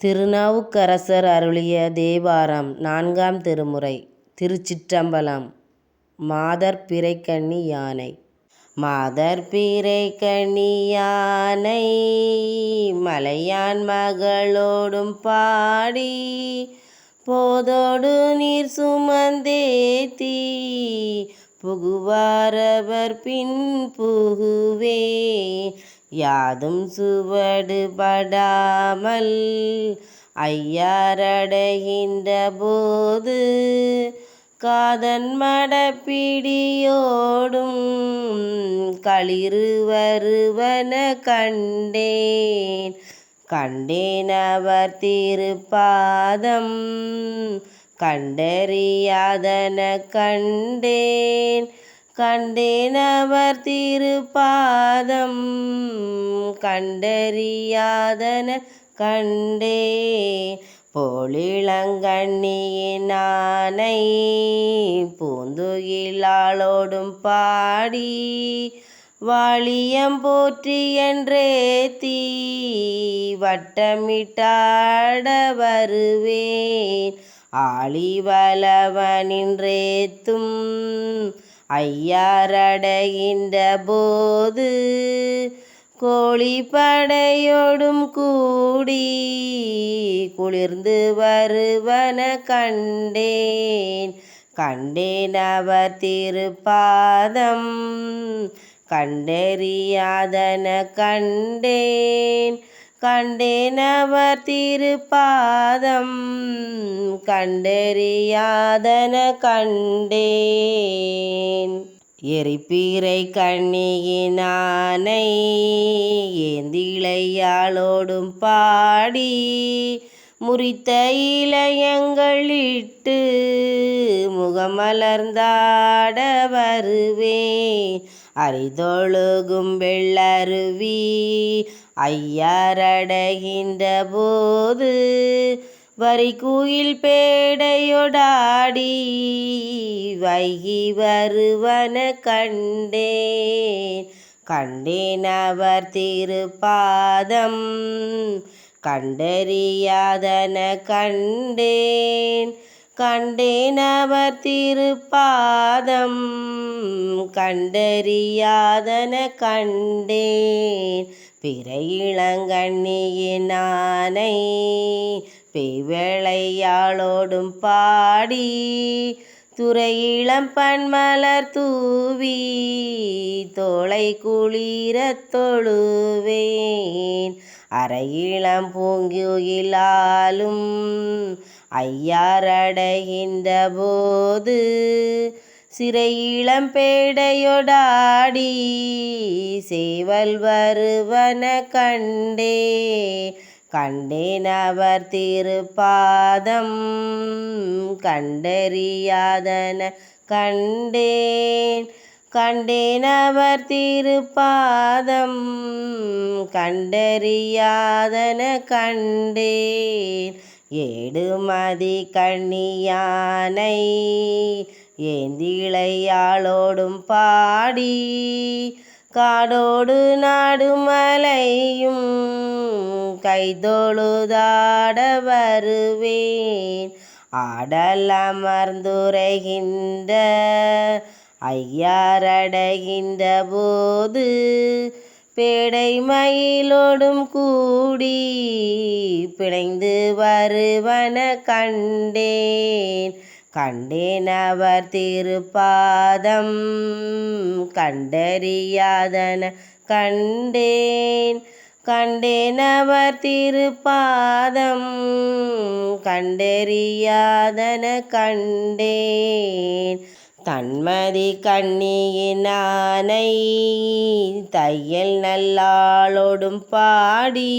திருநாவுக்கரசர் அருளிய தேவாரம் நான்காம் திருமுறை திருச்சிற்றம்பலம். மாதர் பிறைக்கண்ணி யானை. மாதர் பிறைக்கண்ணி யானை மலையான் மகளோடும் பாடி போதோடு நீர் சுமந்தேத்தி புகுவாரவர் பின் புகுவே யாதும் சுவடுபடாமல் ஐயாரடைகின்ற போது காதன் மடப்பிடியோடும் களிறு வருவன கண்டேன். கண்டேன் அவர் திருப்பாதம் கண்டறியாதன கண்டேன். கண்டேனவர் திருப்பாதம் கண்டறியாதன கண்டே. போலிளங்கண்ணியின் ஆனை பூந்துகிலாளோடும் பாடி வாளியம் போற்றி என்றே தீ வட்டமிட்டாட வருவேன். ஆளிவளவனின்றேத்தும் ஐயாரடைகின்ற போது கோழிப்படையோடும் கூடி குளிர்ந்து வருவன கண்டேன். கண்டேன் அவர் திருப்பாதம் கண்டறியாதன கண்டேன். கண்டேனவர் திருப்பாதம் கண்டறியாதன கண்டேன். எரிப்பீரை கண்ணியினானை ஏந்திளையாளோடும் பாடி முறித்த இளையங்களிட்டு முகமலர்ந்தாட வருவேன் அரிதொழுகும் வெள்ளருவி ஐயாரடைகின்ற போது வரி வரிக்குயில் பேடையொடாடி வைகி வருவன கண்டேன். கண்டேன் அவர் திருப்பாதம் கண்டறியாதன கண்டேன். கண்டேன் அவர் திருப்பாதம். கண்டறியாதன கண்டேன். பிற இளங்கண்ணியின் ஆனை பாடி துறையிளம் பன்மலர் தூவி தோளை குளிரத் தொழுவேன். அரையிளம் பூங்குயிலாலும் ஐயாரடைகின்ற போது சிறையிளம் பேடையொடாடி சேவல் வருவன கண்டே கண்டேன் அவர் திருப்பாதம் கண்டறியாதன கண்டேன். கண்டேன் அவர் திருப்பாதம் கண்டறியாதன கண்டேன். ஏடுமதி கண்ணியானை ஏந்திளையாளோடும் பாடி காடோடு நாடுமலையும் கைதொழுதாட வருவேன். ஆடல் அமர்ந்துரைகின்ற ஐயாரடைகின்ற போது பேடை மயிலோடும் கூடி பிணைந்து வருவன கண்டேன். கண்டேன் அவர் திருப்பாதம் கண்டறியாதன கண்டேன். கண்டேன் அவர் திருப்பாதம் கண்டறியாதன கண்டேன். தன்மதி கண்ணியினானை தையல் நல்லாளோடும் பாடி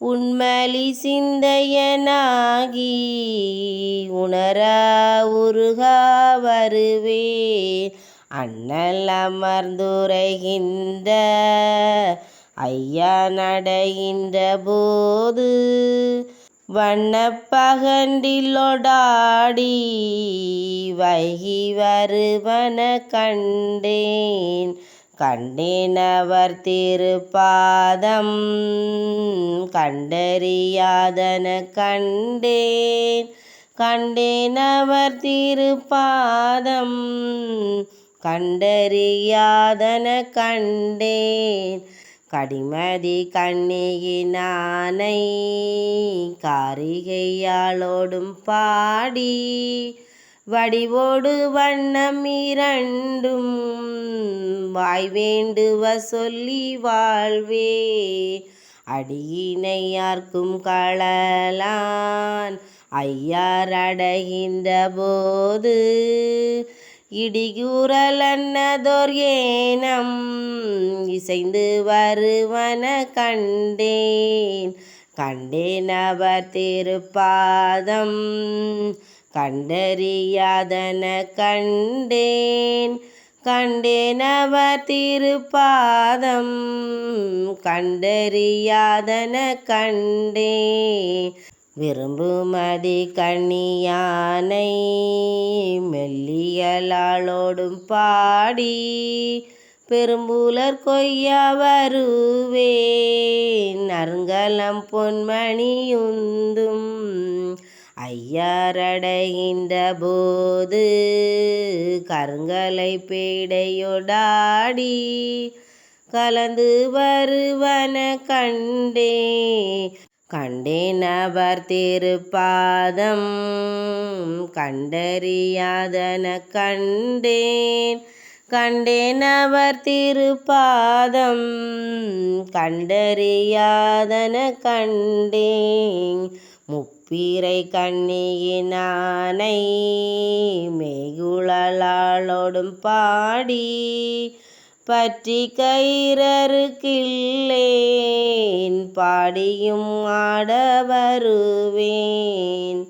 உண்மலி சிந்தையனாகி உணர உருகா வருவே. அண்ணல் அமர்ந்துரைகின்ற ஐயா நடைகின்ற போது வண்ணப்பகண்டிலொடாடி வைகி வருவன கண்டேன். கண்டேனவர் திருப்பாதம் கண்டறியாதன கண்டேன். கண்டேனவர் திருப்பாதம் கண்டறியாதன கண்டேன். கடிமதி கண்ணியினானை காரிகையாளோடும் பாடி வடிவோடு வண்ணம் இரண்டும் வாய் வேண்டுவ சொல்லி வாழ்வே அடியினை யார்க்கும் களலான் ஐயார் அடைகின்ற போது இடிகுரலன்னதோர் ஏனம். இசைந்து வருவன கண்டேன். கண்டேன் அவர் திருப்பாதம். கண்டறியாதன கண்டேன். கண்டேன் அவர் திருப்பாதம். கண்டறியாதன கண்டேன். விரும்புமதி கண்ணியானை மெல்லியலாளோடும் பாடி பெரும்புலர் கொய்யா வருவேன் அருங்கலம் பொன்மணியுந்தும் ஐயாரடைகின்ற போது கருங்கலை பேடையொடாடி கலந்து வருவன கண்டே கண்டேன் அவர் திருப்பாதம் கண்டறியாதன கண்டேன். கண்டேன் அவர் திருப்பாதம் கண்டறியாதன கண்டேன். முப்பீரை கண்ணியினானை மேகுழலாளோடும் பாடி பற்றி கயிறருக்கில்லேன் பாடியும் ஆட வருவேன்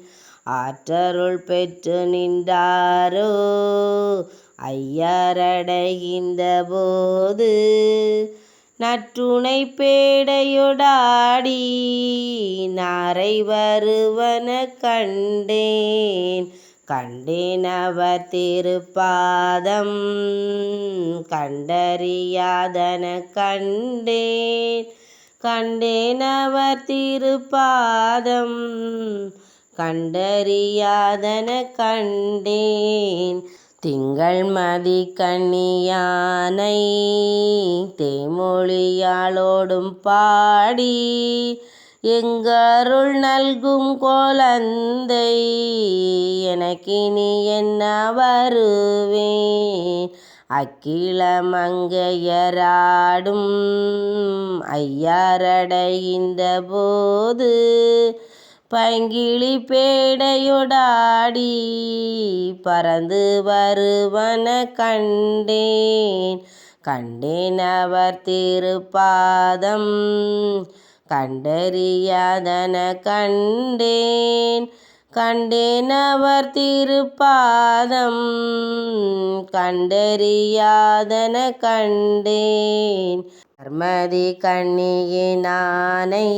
ஆற்றருள் பெற்று நின்றாரோ ஐயரடைகின்ற போது நற்றுணை பேடையொடாடி நாரை வருவன கண்டேன். கண்டினவர் திருப்பாதம் கண்டறியாதன கண்டேன். கண்டேனவர் திருப்பாதம் கண்டறியாதன கண்டேன். திங்கள் மதி கண்ணியானை தேமொழியாளோடும் பாடி எங்கருள் நல்கும் கோலந்தை எனக்கினி என்ன வருவேன்? அக்கிளமங்கையராடும் ஐயாரடைகின்ற போது பங்கிழி பேடையொடாடி பறந்து வருவன கண்டேன். கண்டேன் அவர் திருப்பாதம் கண்டறியாதன கண்டேன். கண்டேன் அவர் திருப்பாதம். கண்டறியாதன கண்டேன். நர்மதி கண்ணியினானை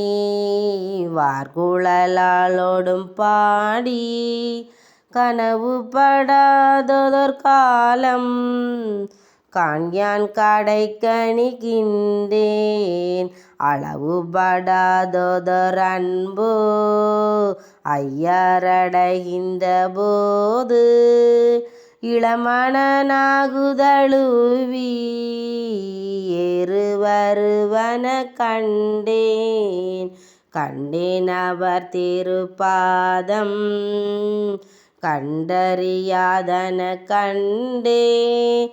வார்குழலாலோடும் பாடி கனவு படாததொர் காலம். காண்யான் காடை கணிகின்றேன் அளவு படாதொதர் அன்போ ஐயரடைகின்ற போது இளமணனாகுதழுவி ஏறு வருவன கண்டேன். கண்டேன் அவர் திருப்பாதம் கண்டறியாதன கண்டே.